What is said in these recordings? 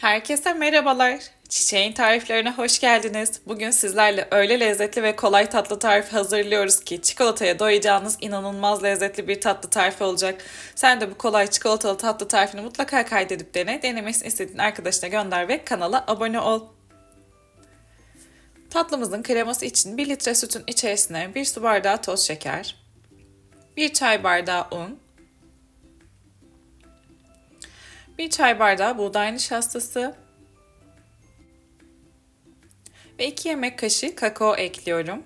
Herkese merhabalar. Çiçeğin tariflerine hoş geldiniz. Bugün sizlerle öyle lezzetli ve kolay tatlı tarifi hazırlıyoruz ki çikolataya doyacağınız inanılmaz lezzetli bir tatlı tarifi olacak. Sen de bu kolay çikolatalı tatlı tarifini mutlaka kaydedip dene. Denemesini istediğin arkadaşına gönder ve kanala abone ol. Tatlımızın kreması için 1 litre sütün içerisine 1 su bardağı toz şeker, 1 çay bardağı un, 1 çay bardağı buğday nişastası ve 2 yemek kaşığı kakao ekliyorum.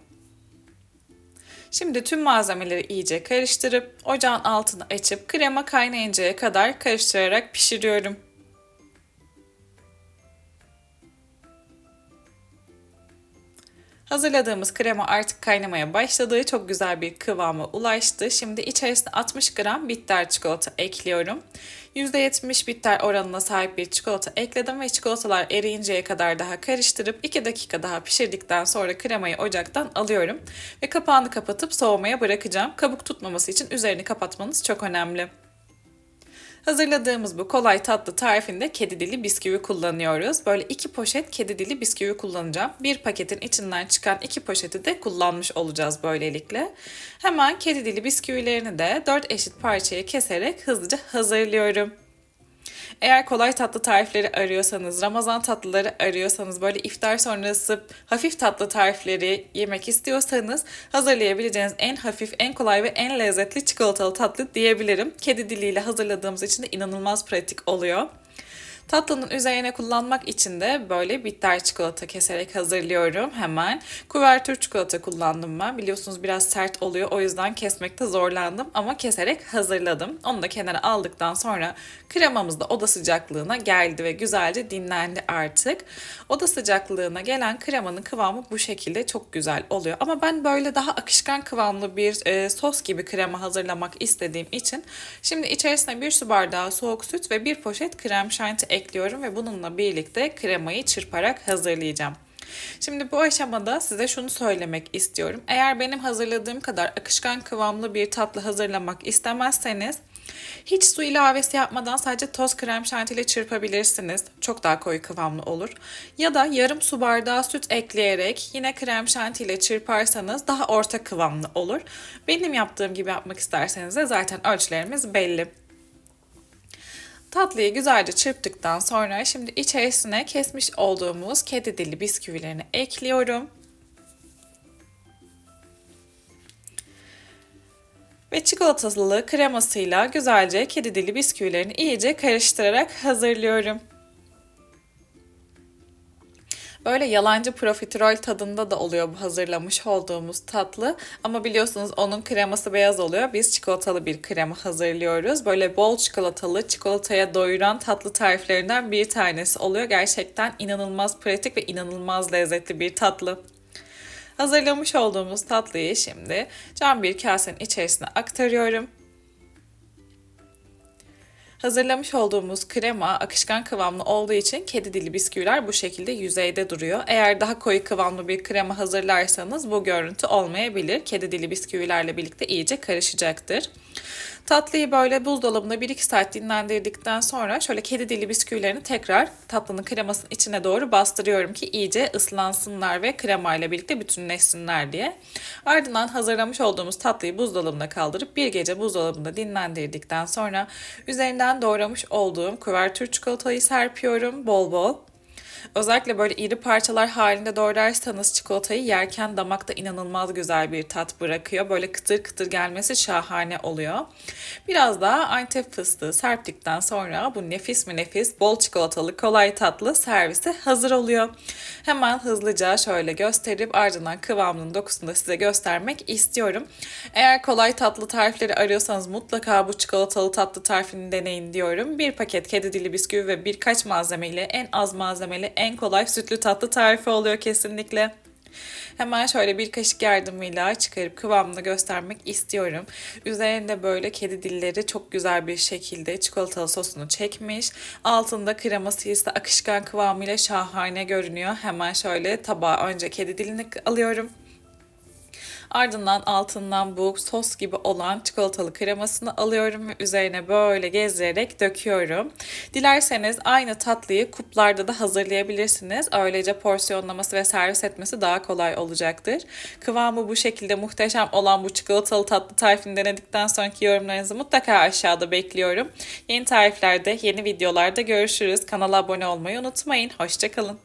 Şimdi tüm malzemeleri iyice karıştırıp ocağın altını açıp krema kaynayıncaya kadar karıştırarak pişiriyorum. Hazırladığımız krema artık kaynamaya başladı. Çok güzel bir kıvama ulaştı. Şimdi içerisine 60 gram bitter çikolata ekliyorum. %70 bitter oranına sahip bir çikolata ekledim ve çikolatalar eriyinceye kadar daha karıştırıp 2 dakika daha pişirdikten sonra kremayı ocaktan alıyorum. Ve kapağını kapatıp soğumaya bırakacağım. Kabuk tutmaması için üzerini kapatmanız çok önemli. Hazırladığımız bu kolay tatlı tarifinde kedi dili bisküvi kullanıyoruz. Böyle iki poşet kedi dili bisküvi kullanacağım. Bir paketin içinden çıkan iki poşeti de kullanmış olacağız böylelikle. Hemen kedi dili bisküvilerini de 4 eşit parçaya keserek hızlıca hazırlıyorum. Eğer kolay tatlı tarifleri arıyorsanız, Ramazan tatlıları arıyorsanız, böyle iftar sonrası hafif tatlı tarifleri yemek istiyorsanız hazırlayabileceğiniz en hafif, en kolay ve en lezzetli çikolatalı tatlı diyebilirim. Kedi diliyle hazırladığımız için de inanılmaz pratik oluyor. Tatlının üzerine kullanmak için de böyle bitter çikolata keserek hazırlıyorum hemen. Kuvertür çikolata kullandım ben. Biliyorsunuz biraz sert oluyor o yüzden kesmekte zorlandım ama keserek hazırladım. Onu da kenara aldıktan sonra kremamız da oda sıcaklığına geldi ve güzelce dinlendi artık. Oda sıcaklığına gelen kremanın kıvamı bu şekilde çok güzel oluyor. Ama ben böyle daha akışkan kıvamlı bir e, sos gibi krema hazırlamak istediğim için şimdi içerisine bir su bardağı soğuk süt ve bir poşet krem şanti ekliyorum ve bununla birlikte kremayı çırparak hazırlayacağım. Şimdi bu aşamada size şunu söylemek istiyorum. Eğer benim hazırladığım kadar akışkan kıvamlı bir tatlı hazırlamak istemezseniz hiç su ilavesi yapmadan sadece toz krem şanti ile çırpabilirsiniz. Çok daha koyu kıvamlı olur. Ya da yarım su bardağı süt ekleyerek yine krem şanti ile çırparsanız daha orta kıvamlı olur. Benim yaptığım gibi yapmak isterseniz de zaten ölçülerimiz belli. Tatlıyı güzelce çırptıktan sonra şimdi içerisine kesmiş olduğumuz kedi dili bisküvilerini ekliyorum. Ve çikolatalı kremasıyla güzelce kedi dili bisküvilerini iyice karıştırarak hazırlıyorum. Böyle yalancı profiterol tadında da oluyor bu hazırlamış olduğumuz tatlı. Ama biliyorsunuz onun kreması beyaz oluyor. Biz çikolatalı bir krema hazırlıyoruz. Böyle bol çikolatalı, çikolataya doyuran tatlı tariflerinden bir tanesi oluyor. Gerçekten inanılmaz pratik ve inanılmaz lezzetli bir tatlı. Hazırlamış olduğumuz tatlıyı şimdi cam bir kasenin içerisine aktarıyorum. Hazırlamış olduğumuz krema akışkan kıvamlı olduğu için kedi dili bisküviler bu şekilde yüzeyde duruyor. Eğer daha koyu kıvamlı bir krema hazırlarsanız bu görüntü olmayabilir. Kedi dili bisküvilerle birlikte iyice karışacaktır. Tatlıyı böyle buzdolabında 1-2 saat dinlendirdikten sonra şöyle kedi dili bisküvilerini tekrar tatlının kremasının içine doğru bastırıyorum ki iyice ıslansınlar ve kremayla birlikte bütünleşsinler diye. Ardından hazırlamış olduğumuz tatlıyı buzdolabına kaldırıp bir gece buzdolabında dinlendirdikten sonra üzerinden doğramış olduğum kuvertür çikolatayı serpiyorum bol bol. Özellikle böyle iri parçalar halinde doğrarsanız çikolatayı yerken damakta inanılmaz güzel bir tat bırakıyor. Böyle kıtır kıtır gelmesi şahane oluyor. Biraz daha antep fıstığı serptikten sonra bu nefis mi nefis bol çikolatalı kolay tatlı servise hazır oluyor. Hemen hızlıca şöyle gösterip ardından kıvamının dokusunu da size göstermek istiyorum. Eğer kolay tatlı tarifleri arıyorsanız mutlaka bu çikolatalı tatlı tarifini deneyin diyorum. Bir paket kedi dili bisküvi ve birkaç malzemeyle en az malzemeli en kolay sütlü tatlı tarifi oluyor kesinlikle. Hemen şöyle bir kaşık yardımıyla çıkarıp kıvamını göstermek istiyorum. Üzerinde böyle kedi dilleri çok güzel bir şekilde çikolatalı sosunu çekmiş. Altında kreması ise akışkan kıvamıyla şahane görünüyor. Hemen şöyle tabağa önce kedi dilini alıyorum. Ardından altından bu sos gibi olan çikolatalı kremasını alıyorum ve üzerine böyle gezdirerek döküyorum. Dilerseniz aynı tatlıyı kuplarda da hazırlayabilirsiniz. Öylece porsiyonlaması ve servis etmesi daha kolay olacaktır. Kıvamı bu şekilde muhteşem olan bu çikolatalı tatlı tarifini denedikten sonraki yorumlarınızı mutlaka aşağıda bekliyorum. Yeni tariflerde, yeni videolarda görüşürüz. Kanala abone olmayı unutmayın. Hoşçakalın.